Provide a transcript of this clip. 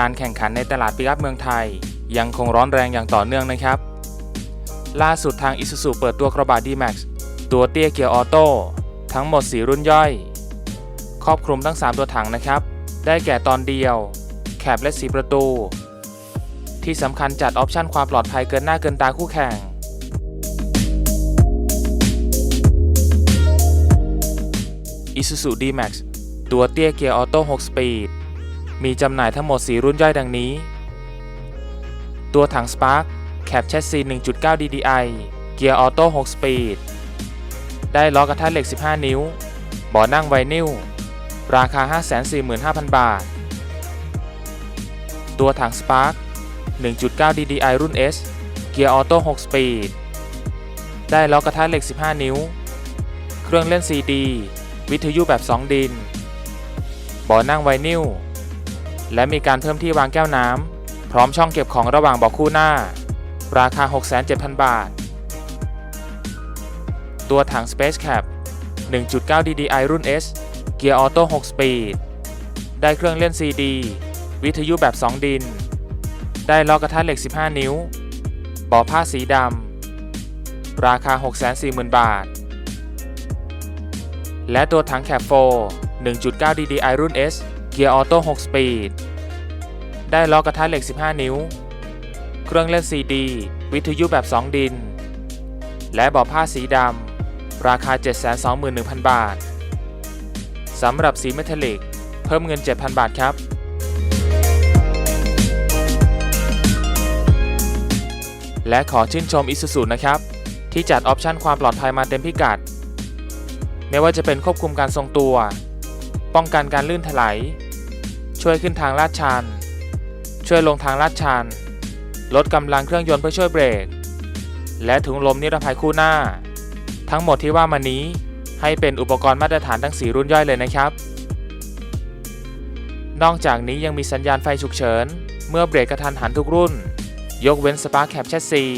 การแข่งขันในตลาดปิกอัพเมืองไทย ยังคงร้อนแรงอย่างต่อเนื่องนะครับ ล่าสุดทาง Isuzu เปิดตัวกระบะ D-Max ตัวเตี้ยเกียร์ออโต้ทั้งหมด 4 รุ่นย่อย ครอบคลุมทั้ง 3 ตัวถังนะครับ ได้แก่ตอนเดียว แคบและ4ประตู ที่สำคัญจัดออปชั่นความปลอดภัยเกินหน้าเกินตาคู่แข่ง Isuzu D-Max ตัวเตี้ยเกียร์ออโต้6สปีด มีจำหน่ายทั้งหมด 4 รุ่นย่อยดังนี้ ตัวถัง Spark แคปแชสซี1.9 DDI เกียร์ออโต้6สปีด ได้ล้อกระทะเหล็ก 15 นิ้ว เบาะนั่งไวนิล ราคา 545,000 บาท ตัวถัง Spark 1.9 DDI รุ่น S เกียร์ออโต้6สปีด ได้ล้อกระทะเหล็ก 15 นิ้ว เครื่องเล่น CD วิทยุแบบ 2 ดิน เบาะนั่งไวนิล และมีการเพิ่มที่วางแก้วน้ำ พร้อมช่องเก็บของระหว่างเบาะคู่หน้า ราคา 6 7 0 0 0 บาท ตัวถัง Space Cap 1.9 DDI รุ่น S เกียร์ออโต้ 6 สปีด ได้เครื่องเล่น CD วิทยุแบบ 2 ดิน ได้ล้อกระทะเหล็ก 15 นิ้วเบาะผ้าสีดำ ราคา 640,000 บาท และตัวถังแคปโฟ1.9 DDI รุ่น S กียร์ออโต้6สปีด ได้ล้อกระทะเหล็ก 15 นิ้ว เครื่องเล่น CD วิทยุแบบ 2 ดิน และเบาะผ้าสีดำ ราคา 721,000 บาท สำหรับสีเมทัลลิก เพิ่มเงิน 7,000 บาทครับและขอชื่นชม Isuzu นะครับ ที่จัดออปชันความปลอดภัยมาเต็มพิกัด ไม่ว่าจะเป็นควบคุมการทรงตัว ป้องกันการลื่นถลาย ช่วยขึ้นทางลาดชัน ช่วยลงทางลาดชัน ลดกำลังเครื่องยนต์เพื่อช่วยเบรก และถุงลมนิรภัยคู่หน้า ทั้งหมดที่ว่ามานี้ให้เป็นอุปกรณ์มาตรฐานทั้ง 4 รุ่นย่อยเลยนะครับ นอกจากนี้ยังมีสัญญาณไฟฉุกเฉิน เมื่อเบรกกระทันหันทุกรุ่น ยกเว้น Spark Cap Chassis